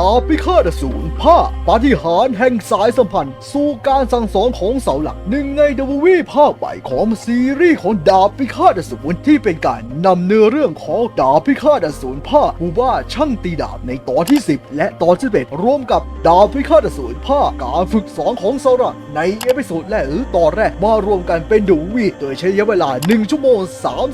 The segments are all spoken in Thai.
ดาบพิฆาตอสูรผ้าปาฏิหาริย์แห่งสายสัมพันธ์ สู่การสั่งสอนของเสาหลักหนึ่งในดววีภาคใหม่ของซีรีส์ของดาบพิฆาตอสูรที่เป็นการนำเนื้อเรื่องของดาบพิฆาตอสูรผ้าบูบ้าช่างตีดาบในตอนที่ 10 และตอนที่11รวมกับดาบพิฆาตอสูรผ้าการฝึกสอนของเสาหลักในเอพิโซดแรกหรือตอนแรกมารวมกันเป็นดววีโดยใช้ระยะเวลา 1 ชั่วโมง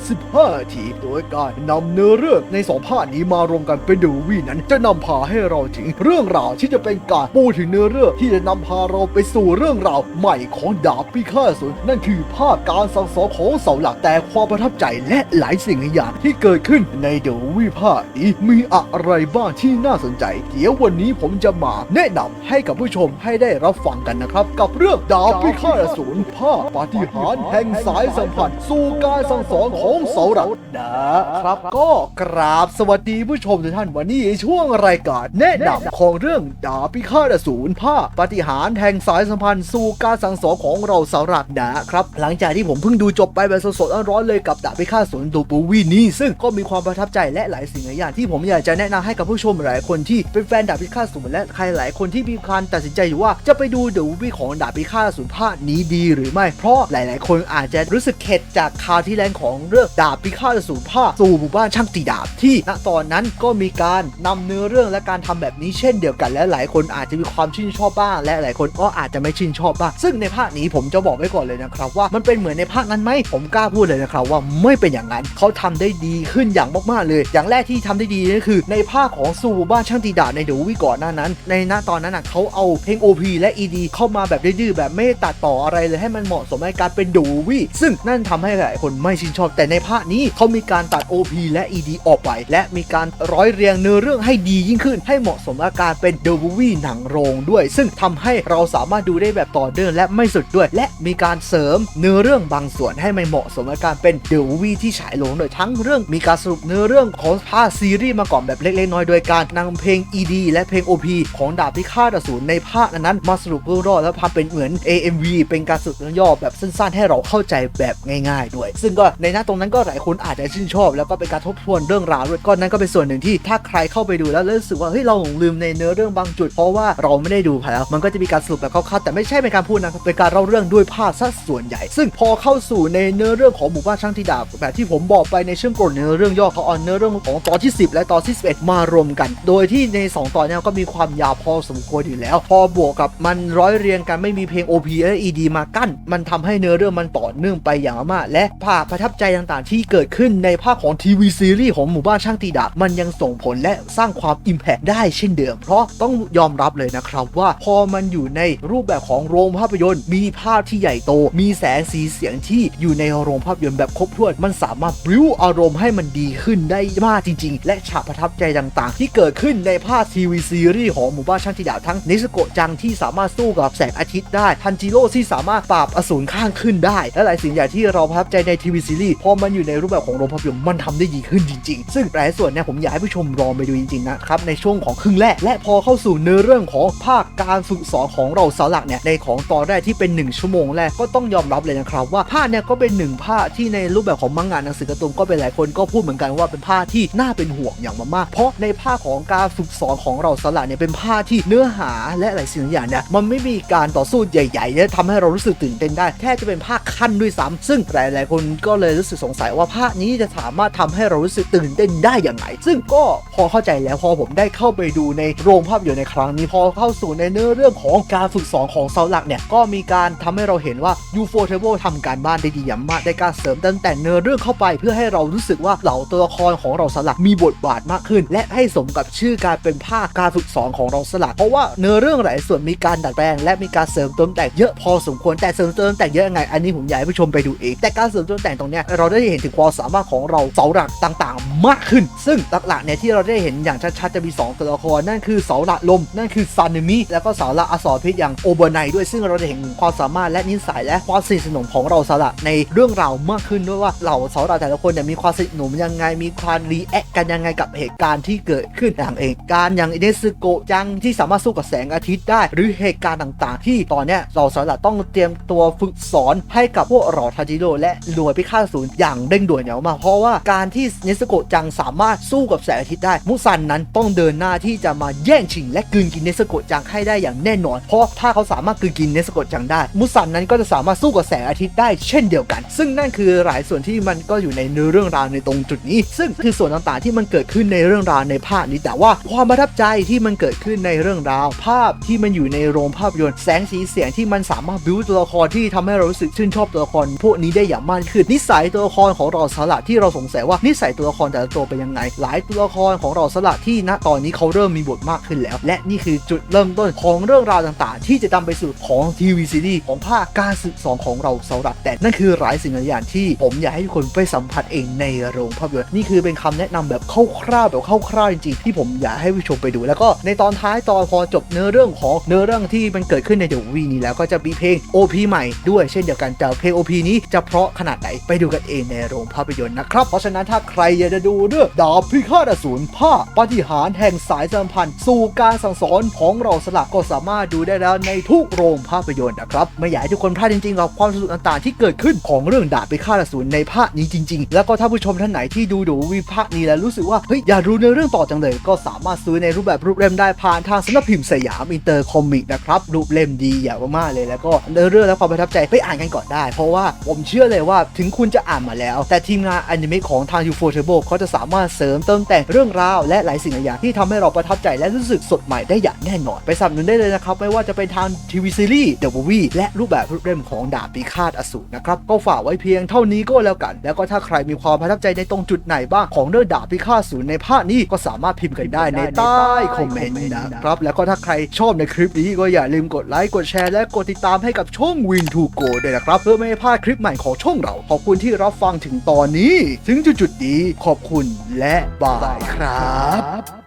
35นาทีโดยการนำเนื้อเรื่องในสองภาคนี้มารวมกันเป็นดววีนั้นจะนำพาให้เราถึงเรื่องราวที่จะเป็นการปูถึงเนื้อเรื่องที่จะนำพาเราไปสู่เรื่องราวใหม่ของดาบพิฆาตอสูรนั่นคือภาคการสั่งสอนของเสาหลักแต่ความประทับใจและหลายสิ่งหลายอย่างที่เกิดขึ้นในเดอะวีภาคนี้มีอะไรบ้างที่น่าสนใจ เดี๋ยววันนี้ผมจะมาแนะนำให้กับผู้ชมให้ได้รับฟังกันนะครับ กับเรื่องดาบพิฆาตอสูรภาคปาฏิหาริย์แห่งสายสัมพันธ์สู่การสั่งสอนของเสาหลักนะครับ ก็กราบสวัสดีผู้ชมทุกท่านวันนี้ช่วงรายการแนะนำของเรื่องดาบพิฆาตอสูรภาคปฏิหารแห่งสายสัมพันธ์สู่การสังสอนของเราสาหลักนะครับ หลังจากที่ผมเพิ่งดูจบไปแบบสดๆร้อนๆเลยกับดาบพิฆาตอสูรดูปูวีนี้ ซึ่งก็มีความประทับใจและหลายสิ่งหลายอย่างที่ผมอยากจะแนะนำให้กับผู้ชมหลายคนที่เป็นแฟนดาบพิฆาตสูรและใครหลายคนที่มีการตัดสินใจอยู่ว่าจะไปดูเดอะวีของดาบพิฆาตสูรภาคนี้ดีหรือไม่เพราะหลาย ๆ คนอาจจะรู้สึกเข็ดจากคาวที่แล้วของเรื่องดาบพิฆาตสูรภาคสู่หมู่บ้านช่างตีดาบที่ณตอนนั้นก็มีการนำเนื้อเรื่องและการทำแบบนี้เช่นเดียวกัน และหลายคนอาจจะมีความชื่นชอบบ้าง และหลายคนก็อาจจะไม่ชื่นชอบบ้าง ซึ่งในภาคนี้ผมจะบอกไว้ก่อนเลยนะครับว่ามันเป็นเหมือนในภาคนั้นไหมผมกล้าพูดเลยนะครับว่าไม่เป็นอย่างนั้นเขาทำได้ดีขึ้นอย่างมากๆเลย อย่างแรกที่ทำได้ดีนั่นคือ ในภาคของสู่หมู่บ้านช่างตีดาบในเดอะวิก่อนหน้านั้น ในณตอนนั้นเขาเอาเพลง OP และ ED เข้ามาแบบดื้อแบบไม่ตัดต่ออะไรเลยให้มันเหมาะสมในการเป็นดูวิซึ่งนั่นทำให้หลายคนไม่ชื่นชอบแต่ในภาคนี้เขามีการตัด OP และ ED ออกไป และมีการร้อยเรียงเนื้อเรื่องให้ดียิ่งขึ้นให้เหมาะสมกับการเป็นเดอะมูวี่หนังโรงด้วย ซึ่งทำให้เราสามารถดูได้แบบต่อเนื่องและไม่สุดด้วย และมีการเสริมเนื้อเรื่องบางส่วนให้มันเหมาะสมกับการเป็นเดอะมูวี่ที่ฉายโรงโดยทั้งเรื่องมีการสรุปเนื้อเรื่องของภาคซีรีส์มาก่อนแบบเล็กๆน้อยๆโดยการนำเพลง ED และเพลง OP ของดาบพิฆาตอสูรในภาคนั้นมาสรุปเรื่องรอดแล้วทำเป็นเหมือน AMV เป็นการสรุปเรื่องย่อแบบสั้นๆ ให้เราเข้าใจแบบง่าย ๆ ด้วย ซึ่งก็ในหน้าตรงนั้นก็หลายคนอาจจะชื่นชอบ แล้วก็เป็นการทบทวนเรื่องราวด้วยก็นั่นก็เป็นส่วนหนึ่งที่ถ้าใครเข้าไปดูแล้วรู้สึกว่าเฮ้ยเรางลืมในเนื้อเรื่องบางจุด เพราะว่าเราไม่ได้ดูไปแล้วมันก็จะมีการสรุปแบบคร่าวๆแต่ไม่ใช่เป็นการพูดนะครับเป็นการเล่าเรื่องด้วยภาพซะส่วนใหญ่ ซึ่งพอเข้าสู่ในเนื้อเรื่องของหมู่บ้านช่างที่ดาบแบบที่ผมบอกไปในเชื่อมกลเนื้อเรื่องย่อเขาเอาเนื้อเรื่องของตอนที่ 10 และตอนที่11มารวมกัน โดยที่ใน 2 ตอนนี้ก็มีความยาวพอสมควรอยู่แล้ว พอบวกกับมันร้อยเรียงกันไม่มีเพลง OP และ ED มากั้น มันทำให้เนื้อเรื่องมันต่อเนื่องไปอย่างมากและภาพประทับใจต่างๆ ที่เกิดขึ้นในภาคของทีวีซีรีส์ของหมู่บ้านช่างตีดาบมันยังส่งผลและสร้างความอิมแพกได้เช่นเดิม เพราะต้องยอมรับเลยนะครับว่าพอมันอยู่ในรูปแบบของโรงภาพยนตร์ มีภาพที่ใหญ่โต มีแสงสีเสียงที่อยู่ในโรงภาพยนตร์แบบครบถ้วน มันสามารถบริวอารมณ์ให้มันดีขึ้นได้มากจริง ๆ และฉากประทับใจต่างๆ ที่เกิดขึ้นในภาคทีวีซีรีส์ของหมู่บ้านช่างตีดาทั้งนิสโกะจังที่สามารถสู้กับแสงอาทิตย์ได้ทันจิโร่ที่สามารถปราบอสูรข้างขึ้นได้ และหลายสิ่งอย่างที่เราประทับใจในทีวีซีรีส์พอมันอยู่ในรูปแบบของโรงภาพยนตร์มันทำได้ดีขึ้นจริง ๆ ซึ่งหลายส่วนเนี่ยผมอยากให้ผู้ชมรอไปดูจริงๆนะครับในช่วงของรึ่งแรก และพอเข้าสู่เนื้อเรื่องของภาคการฝึกสอนของเราสาหลักเนี่ยในของตอนแรกที่เป็น 1 ชั่วโมงแรกก็ต้องยอมรับเลยนะครับว่าภาคเนี่ยก็เป็นหนึ่งภาคที่ในรูปแบบของมังงะหนังสือการ์ตูนก็เป็นหลายคนก็พูดเหมือนกันว่าเป็นภาคที่น่าเป็นห่วงอย่างมากๆเพราะในภาคของการฝึกสอนของเราสาหลักเนี่ยเป็นภาคที่เนื้อหาและหลายสิ่งหลายอย่างเนี่ยมันไม่มีการต่อสู้ใหญ่ๆและทำให้เรารู้สึกตื่นเต้นได้แค่จะเป็นภาคขั้นด้วยซ้ำซึ่งหลายๆคนก็เลยรู้สึกสงสัยว่าภาคนี้จะสามารถทำให้เรารู้สึกตื่นเต้นได้อย่างไรซึ่งก็พอเข้าใจแล้วพอผมได้เข้าไปดูในโรงภาพยนตร์ในครั้งนี้พอเข้าสู่ในเนื้อเรื่องของการฝึกสอนของเสาหลักเนี่ยก็มีการทำให้เราเห็นว่า UFO t a b l e ทำการบ้านได้ดีอย่างมากได้การเสริมตั้งแต่เนื้อเรื่องเข้าไป เพื่อให้เรารู้สึกว่าเหล่าตัวละครของเราสลักมีบทบาทมากขึ้น และให้สมกับชื่อการเป็นภาคการฝึกสอนของเราสลักเพราะว่าเนื้อเรื่องหลายส่วนมีการดัดแปลง และมีการเสริมเติมแต่งเยอะพอสมควรแต่เสริมเติมแต่งเยอะยังไงอันนี้ผมอยากให้ผู้ชมไปดูเองแต่การเสริมเติมแต่งตรงเนี้ยเราได้เห็นถึงความสามารถของเราเสาหลักต่างๆ มากขึ้น ซึ่งหลักๆเนี่ยที่เราได้เห็นอย่างชัดๆจะมี 2 ตัวละครนั่นคือเสาหลักลม นั่นคือซานิมิแล้วก็เสาหลักอสรพิษอย่างโอเบอร์ไนด้วยซึ่งเราได้เห็นความสามารถและนิสัยและความสนิทสนมของเราเสาหลักในเรื่องราวมากขึ้นด้วยว่าเหล่าเสาหลักแต่ละคนเนี่ยมีความสนิทสนมยังไงมีความรีแอคกันยังไงกับเหตุการณ์ที่เกิดขึ้นอย่างเหตุการอย่างเนสโกะจังที่สามารถสู้กับแสงอาทิตย์ได้ หรือเหตุการณ์ต่างๆ ที่ตอนเนี้ยเราเสาหลักต้องเตรียมตัวฝึกสอนให้กับพวกหล่าทาจิโร่และหน่วยพิฆาตอสูรอย่างเร่งด่วนอย่างมาเพราะว่าการที่เนสโกะจังสามารถสู้กับแสงอาทิตย์ได้ มุซันนั้นต้องเดินหน้าที่จะมาแย่งชิงและกลืนกินเนสโกะจังให้ได้อย่างแน่นอน เพราะถ้าเขาสามารถกลืนกินเนสโกะจังได้ มุสันนั้นก็จะสามารถสู้กับแสงอาทิตย์ได้เช่นเดียวกัน ซึ่งนั่นคือหลายส่วนที่มันก็อยู่ในเนื้อเรื่องราวในตรงจุดนี้ ซึ่งคือส่วนต่างๆที่มันเกิดขึ้นในเรื่องราวในภาคนี้แต่ว่าความประทับใจที่มันเกิดขึ้นในเรื่องราว ภาพที่มันอยู่ในโรงภาพยนตร์แสงสีเสียงที่มันสามารถบิวตัวละครที่ทำให้เรารู้สึกชื่นชอบตัวละคร พวกนี้ได้อย่างมากขึ้นนิสัยตัวละครของเราสละที่เราสงสัยว่านิสัยตัวละครแต่ละตัวเป็นยังไง หลายตัวละครของเราสละที่ณตอนนี้เขาเริ่มมีบทมากขึ้นแล้ว และนี่คือจุดเริ่มต้นของเรื่องราวต่างๆ ที่จะนำไปสู่ของทีวีซีรีส์ของภาคการสืบสองของเราสละแต่นั่นคือหลายสิ่งหลายอย่างที่ผมอยากให้ทุกคนไปสัมผัสเองในโรงภาพยนตร์นี่คือเป็นคำแนะนำแบบคร่าวๆแบบคร่าวๆจริงๆที่ผมอยากให้ผู้ชมไปดู แล้วก็ในตอนท้ายตอนพอจบเนื้อเรื่องของเนื้อเรื่องที่มันเกิดขึ้นในเดอะวีนี้แล้วก็จะมีเพลง OP ใหม่ด้วยเช่นเดียวกันแต่เพลง OP นี้จะเพราะขนาดไหนไปดูกันเองในโรงภาพยนตร์นะครับเพราะฉะนั้นถ้าใครอยากจะดูเรื่องดาบพิฆาตอสูรผ้าปฏิหารแห่งสายสัมพันธ์ สู่การสั่งสอนของเราสลักก็สามารถดูได้แล้วในทุกโรงภาพยนตร์นะครับไม่อยากให้ทุกคนพลาดจริงๆกับความสนุกต่างๆ ที่เกิดขึ้นของเรื่องดาบพิฆาตอสูรในภาคนี้จริง ๆ แล้วก็ถ้าผู้ชมท่านไหนที่ดูดูวิภาคนี้แล้วรู้สึกว่าเฮ้ยอยากรู้ในเรื่องต่อจังเลย ก็สามารถซื้อในรูปแบบรูปเล่มได้ผ่านทางสำนักพิมพ์สยามอินเตอร์คอมิกนะครับรูปเล่มดีอย่างมากๆเลยแล้วก็เนื้อเรื่องและความประทับใจไปอ่านกันก่อนได้ เพราะว่าผมเชื่อเลยว่าถึงคุณจะอ่านมาแล้ว แต่ทีมงานอนิเมะของทาง UFO Turbo เขาจะสามารถเสริมเติมแต่งเรื่องราวและหลายสิ่งหลายอย่างที่ทำให้เราประทับใจและรู้สึกสดใหม่ได้อย่างแน่นอน ไปสนับสนุนได้เลยนะครับ ไม่ว่าจะเป็นทางทีวีซีรีส์เดอะมูวี่และรูปแบบเล่มของดาบพิฆาตอสูรนะครับ ก็ฝากไว้เพียงเท่านี้ก็แล้วกัน แล้วก็ถ้าใครมีความประทับใจในตรงจุดไหนบ้างของเรื่องดาบพิฆาตอสูรในภาคนี้ก็สามารถพิมพ์กันได้ในใต้คอมเมนต์นะครับ แล้วก็ถ้าใครชอบในคลิปนี้ก็อย่าลืมกดไลค์กดแชร์และกดติดตามให้กับช่อง Win to Go ด้วยนะครับ เพื่อไม่ให้พลาดคลิปใหม่ของช่องเรา ขอบคุณที่รับฟังถึงตอนนี้ ถึงจุดๆนี้ขอบคุณและบายครับ